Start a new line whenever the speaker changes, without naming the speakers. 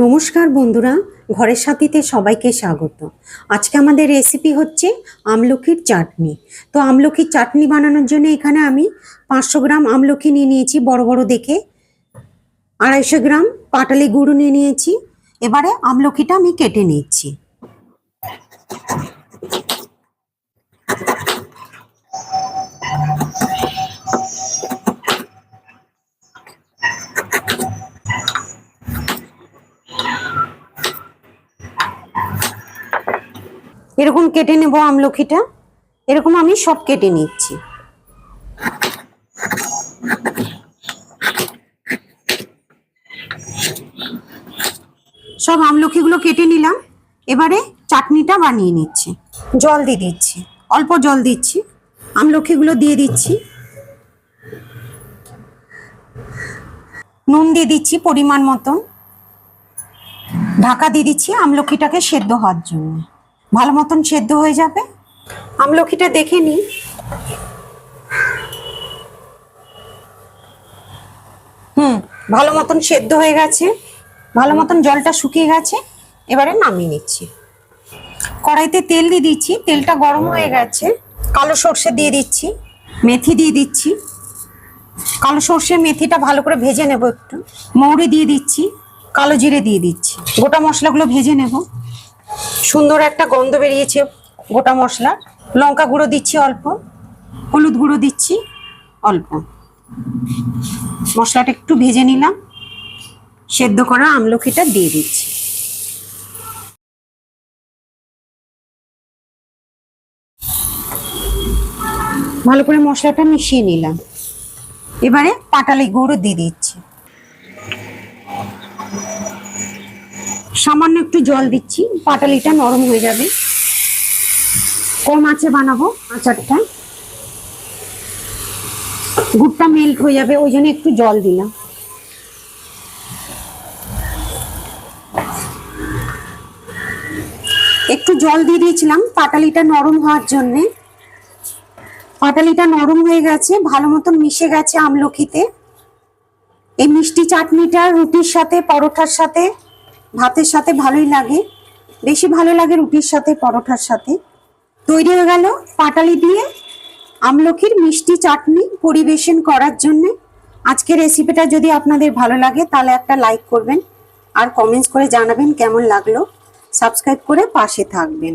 নমস্কার বন্ধুরা, ঘরের সাথীতে সবাইকে স্বাগত। আজকে আমাদের রেসিপি হচ্ছে আমলকির চাটনি। তো আমলকির চাটনি বানানোর জন্য এখানে আমি পাঁচশো গ্রাম আমলকি নিয়ে নিয়েছি, বড় বড় দেখে। আড়াইশো গ্রাম পাটালি গুঁড়ো নিয়ে নিয়েছি। এবারে আমলকিটা আমি কেটে নিচ্ছি। এরকম কেটে নেব আমলকিটা এরকম আমি সব কেটে নিচ্ছি। সব আমলকিগুলো কেটে নিলাম। এবারে চাটনিটা বানিয়ে নিচ্ছি। জল দিয়ে দিচ্ছি। অল্প জল দিচ্ছি। আমলকিগুলো দিয়ে দিচ্ছি। নুন দিয়ে দিচ্ছি পরিমাণ মতন। ঢাকা দিয়ে দিচ্ছি আমলকিটাকে সেদ্ধ হওয়ার জন্য। ভালো মতন সেদ্ধ হয়ে যাবে? আমলকিটা দেখে নিই। হুম, ভালো মতন সেদ্ধ হয়ে গেছে। ভালো মতন জলটা শুকিয়ে গেছে। এবারে নামিয়ে নিচ্ছি। কড়াইতে তেল দিয়ে দিচ্ছি। তেলটা গরম হয়ে গেছে। কালো সর্ষে দিয়ে দিচ্ছি। মেথি দিয়ে দিচ্ছি। কালো সর্ষে মেথিটা ভালো করে ভেজে নেব একটু। মৌরি দিয়ে দিচ্ছি। কালো জিরে দিয়ে দিচ্ছি। গোটা মশলাগুলো ভেজে নেব। সুন্দর একটা গন্ধ বেরিয়েছে, গোটা মশলা। লঙ্কা গুঁড়ো দিচ্ছি অল্প, হলুদ গুঁড়ো দিচ্ছি অল্প। মশলাটা একটু ভেজে নিলাম, সেদ্ধ করা আমলকিটা দিয়ে দিচ্ছি। ভালো করে মশলাটা মিশিয়ে নিলাম। এবারে পাটালি গুঁড়ো দিয়ে দিচ্ছি। সামান্য একটু জল দিচ্ছি, পাটালিটা নরম হয়ে যাবে। কম আঁচে বানাবো আচারটা। গুড়টা মেল্ট হয়ে যাবে, ওই জন্য একটু জল দিলাম। একটু জল দিয়ে দিয়েছিলাম পাটালিটা নরম হওয়ার জন্যে। পাটালিটা নরম হয়ে গেছে, ভালো মতন মিশে গেছে আমলকিতে এই মিষ্টি চাটনিটা রুটির সাথে, পরোটার সাথে ভাতের সাথে ভালোই লাগে। বেশি ভালো লাগে রুটির সাথে, পরোটার সাথে। তৈরি হয়ে গেল পাটালি দিয়ে আমলকির মিষ্টি চাটনি পরিবেশন করার জন্য। আজকের রেসিপিটা যদি আপনাদের ভালো লাগে তাহলে একটা লাইক করবেন। আর কমেন্টস করে জানাবেন কেমন লাগল। সাবস্ক্রাইব করে পাশে থাকবেন।